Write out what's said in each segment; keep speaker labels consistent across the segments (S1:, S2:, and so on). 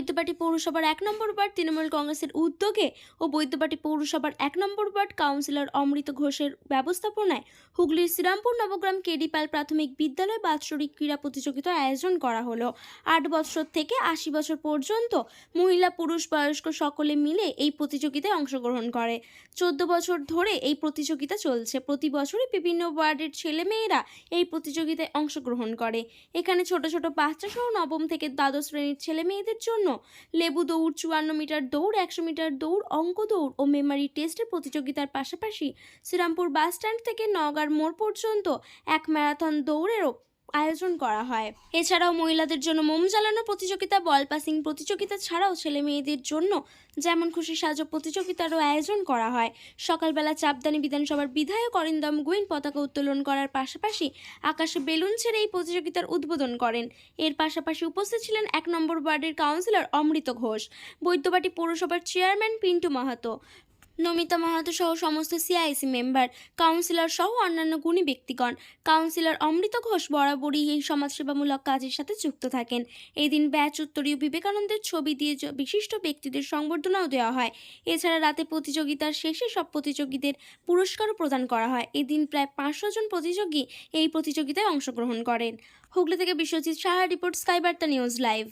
S1: বৈদ্যবাটি পৌরসভার এক নম্বর ওয়ার্ড তৃণমূল কংগ্রেসের উদ্যোগে ও বৈদ্যবাটি পৌরসভার এক নম্বর ওয়ার্ড কাউন্সিলর অমৃত ঘোষের ব্যবস্থাপনায় হুগলির শ্রীরামপুর নবগ্রাম কেডিপাল প্রাথমিক বিদ্যালয় বাৎসরিক ক্রীড়া প্রতিযোগিতার আয়োজন করা হলো। আট বছর থেকে আশি বছর পর্যন্ত মহিলা পুরুষ বয়স্ক সকলে মিলে এই প্রতিযোগিতায় অংশগ্রহণ করে। চোদ্দ বছর ধরে এই প্রতিযোগিতা চলছে। প্রতি বছরই বিভিন্ন ওয়ার্ডের ছেলেমেয়েরা এই প্রতিযোগিতায় অংশগ্রহণ করে। এখানে ছোট ছোট বাচ্চা সহ নবম থেকে দ্বাদশ শ্রেণির ছেলে মেয়েদের জন্য লেবু দৌড়, চুয়ান্ন মিটার দৌড়, একশো মিটার দৌড়, অঙ্ক দৌড় ও মেমারি টেস্টের প্রতিযোগিতার পাশাপাশি শ্রীরামপুর বাস স্ট্যান্ড থেকে নওগাঁর মোড় পর্যন্ত এক ম্যারাথন দৌড়েরও আয়োজন করা হয়। এছাড়াও মহিলাদের জন্য মোম জ্বালানো প্রতিযোগিতা, বল পাসিং প্রতিযোগিতা ছাড়াও ছেলে মেয়েদের জন্য যেমন খুশি সাজো প্রতিযোগিতারও আয়োজন করা হয়। সকালবেলা চাপদানি বিধানসভার বিধায়ক অরিন্দম গুইন পতাকা উত্তোলন করার পাশাপাশি আকাশে বেলুন ছেড়ে এই প্রতিযোগিতার উদ্বোধন করেন। এর পাশাপাশি উপস্থিত ছিলেন এক নম্বর ওয়ার্ডের কাউন্সিলর অমৃত ঘোষ। বৈদ্যবাটি পৌরসভার চেয়ারম্যান পিন্টু মাহাতো। নমিতা মাহাতো সহ সমস্ত সিআইসি মেম্বার কাউন্সিলর সহ অন্যান্য গুণী ব্যক্তিগণ। কাউন্সিলর অমৃত ঘোষ বরাবরই এই সমাজসেবামূলক কাজের সাথে যুক্ত থাকেন। এই দিন ব্যাচ উত্তরীয় বিবেকানন্দের ছবি দিয়ে বিশিষ্ট ব্যক্তিদের সংবর্ধনাও দেওয়া হয়। এছাড়া রাতে প্রতিযোগিতার শেষে সব প্রতিযোগীদের পুরস্কারও প্রদান করা হয়। এদিন প্রায় পাঁচশো জন প্রতিযোগী এই প্রতিযোগিতায় অংশগ্রহণ করেন। হুগলি থেকে Biswajit Saha, report, sky Barta news live.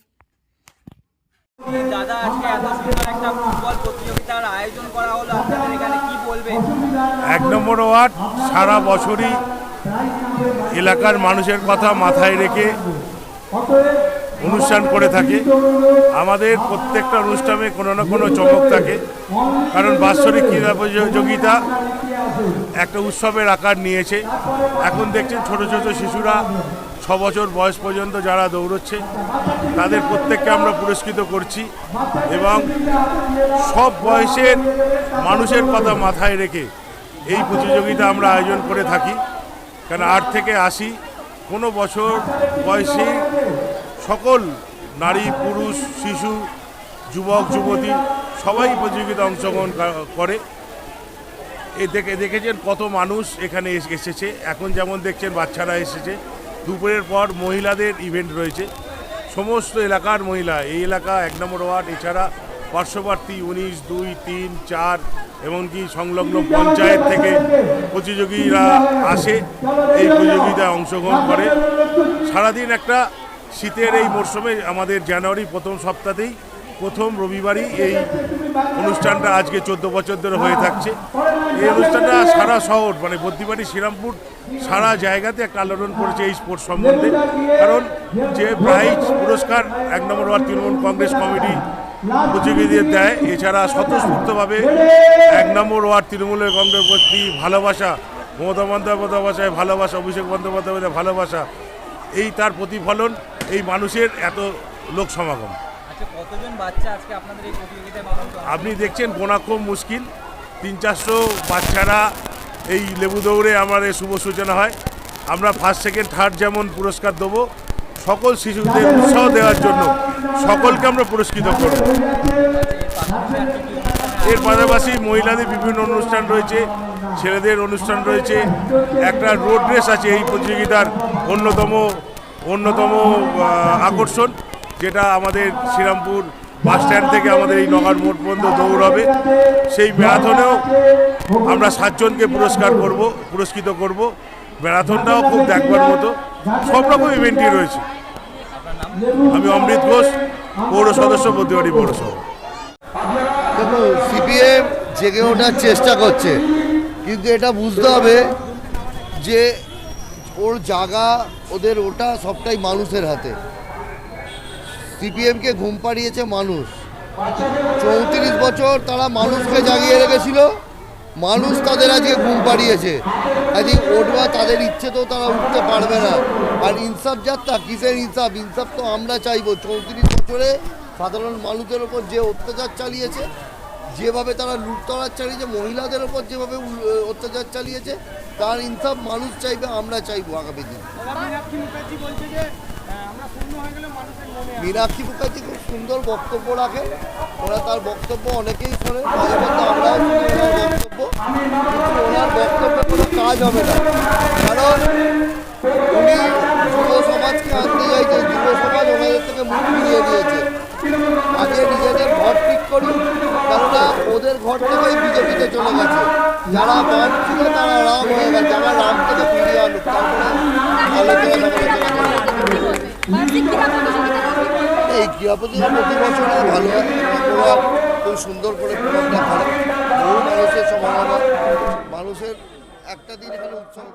S2: এক নম্বর ওয়ার্ড, সারা বছরই এলাকার মানুষের কথা মাথায় রেখে অনুষ্ঠান করে থাকে। আমাদের প্রত্যেকটা অনুষ্ঠানে কোনো না কোনো চমক থাকে, কারণ বাৎসরিক ক্রীড়া প্রতিযোগিতা একটা উৎসবের আকার নিয়েছে। এখন দেখছেন ছোট ছোট শিশুরা বছর বয়স পর্যন্ত যারা দৌড়চ্ছে, তাদের প্রত্যেককে আমরা পুরস্কৃত করছি এবং সব বয়সের মানুষের কথা মাথায় রেখে এই প্রতিযোগিতা আমরা আয়োজন করে থাকি। কারণ আট থেকে আশি, কোনো বছর বয়সী সকল নারী, পুরুষ, শিশু, যুবক, যুবতী, সবাই প্রতিযোগিতা অংশগ্রহণ করে। এ দেখে, দেখেছেন কত মানুষ এখানে এস- এসেছে। এখন যেমন দেখছেন বাচ্চারা এসেছে। দুপুরের পর মহিলাদের ইভেন্ট রয়েছে। সমস্ত এলাকার মহিলা, এই এলাকা এক নম্বর ওয়ার্ড, এছাড়া পার্শ্ববর্তী উনিশ, দুই, তিন, চার, এমনকি সংলগ্ন পঞ্চায়েত থেকে প্রতিযোগীরা আসে, এই প্রতিযোগিতায় অংশগ্রহণ করে। সারাদিন একটা শীতের এই মরশুমে আমাদের জানুয়ারি প্রথম সপ্তাহতেই প্রথম রবিবারই এই অনুষ্ঠানটা আজকে চোদ্দ বছর ধরে হয়ে থাকছে। এই অনুষ্ঠানটা সারা শহর মানে বদ্যিবাড়ি শ্রীরামপুর সারা জায়গাতে একটা আলোড়ন করেছে এই স্পোর্টস সম্বন্ধে। কারণ যে প্রাইজ পুরস্কার এক নম্বর ওয়ার্ড তৃণমূল কংগ্রেস কমিটি প্রতিযোগীদের দেয়, এছাড়া স্বতঃস্ফূর্তভাবে এক নম্বর ওয়ার্ড তৃণমূলের কংগ্রেস প্রতি ভালোবাসা, মমতা বন্দ্যোপাধ্যায় ভালোবাসা, অভিষেক বন্দ্যোপাধ্যায় ভালোবাসা, এই তার প্রতিফলন, এই মানুষের এত লোক সমাগম। আপনি দেখছেন গোনা খুব মুশকিল। তিন চারশো বাচ্চারা এই লেবু দৌড়ে আমার শুভ সূচনা হয়। আমরা ফার্স্ট সেকেন্ড থার্ড যেমন পুরস্কার দেবো, সকল শিশুদের উৎসাহ দেওয়ার জন্য সকলকে আমরা পুরস্কৃত করব। এর পাশাপাশি মহিলাদের বিভিন্ন অনুষ্ঠান রয়েছে, ছেলেদের অনুষ্ঠান রয়েছে। একটা রোড রেস আছে এই প্রতিযোগিতার অন্যতম অন্যতম আকর্ষণ। যেটা আমাদের শ্রীরামপুর বাস স্ট্যান্ড থেকে আমাদের এই নগার মোড় পর্যন্ত দৌড় হবে সেই ম্যারাথনেও আমরা সাতজনকে পুরস্কার করব, পুরস্কৃত করব। ম্যারাথনটাও খুব দেখবার মতো। সব রকম ইভেন্টই রয়েছে। আমি অমৃত ঘোষ, পৌর সদস্য বদ্যবাড়ি পৌরসভা।
S3: দেখো সিপিএম জেগে ওঠার চেষ্টা করছে। কিন্তু এটা বুঝতে হবে যে ওর জায়গা, ওদের ওটা সবটাই মানুষের হাতে। সিপিএমকে ঘুম পাড়িয়েছে মানুষ। চৌত্রিশ বছর তারা মানুষকে জাগিয়ে রেখেছিল। মানুষ তাদের আজকে ঘুম পাড়িয়েছে। আজকে ওঠবা তাদের ইচ্ছে তো তারা উঠতে পারবে না। আর ইনসাফ যাত্রা, কিসের ইনসাফ? ইনসাফ তো আমরা চাইব। চৌত্রিশ বছরে সাধারণ মানুষের ওপর যে অত্যাচার চালিয়েছে, যেভাবে তারা লুটতরাজ চালিয়েছে, মহিলাদের ওপর যেভাবে অত্যাচার চালিয়েছে, তার ইনসাফ মানুষ চাইবে, আমরা চাইব আগামী দিন
S4: মীনাক্ষী মুখার্জি বলছে যে আহ, আমরা শূন্য
S3: মীনাক্ষী মুখার্জি খুব সুন্দর বক্তব্য রাখে। ওরা তার বক্তব্য অনেকেই শোনে মাঝে মধ্যে আমরাও বক্তব্য। কিন্তু ওনার বক্তব্যে কোনো কাজ হবে না। কারণ উনি যুব সমাজকে আনতে চাইছে যুব সমাজ ওনাদের থেকে মুখ ফিরিয়ে দিয়েছে আগে নিজেদের ঘর ঠিক করি কেননা ওদের ঘর থেকেই বিজেপিতে চলে গেছে। যারা বাম ছিল তারা রাম হয়ে গেছে আমার রাম থেকে ফিরিয়ে আনুক তারপরে আলোচনা। এই ক্রীড়া প্রতিযোগিতা প্রতি ভালো খুব সুন্দর করে করে বহু মানুষের সমাগম মানুষের একটা দিন এখানে উৎসব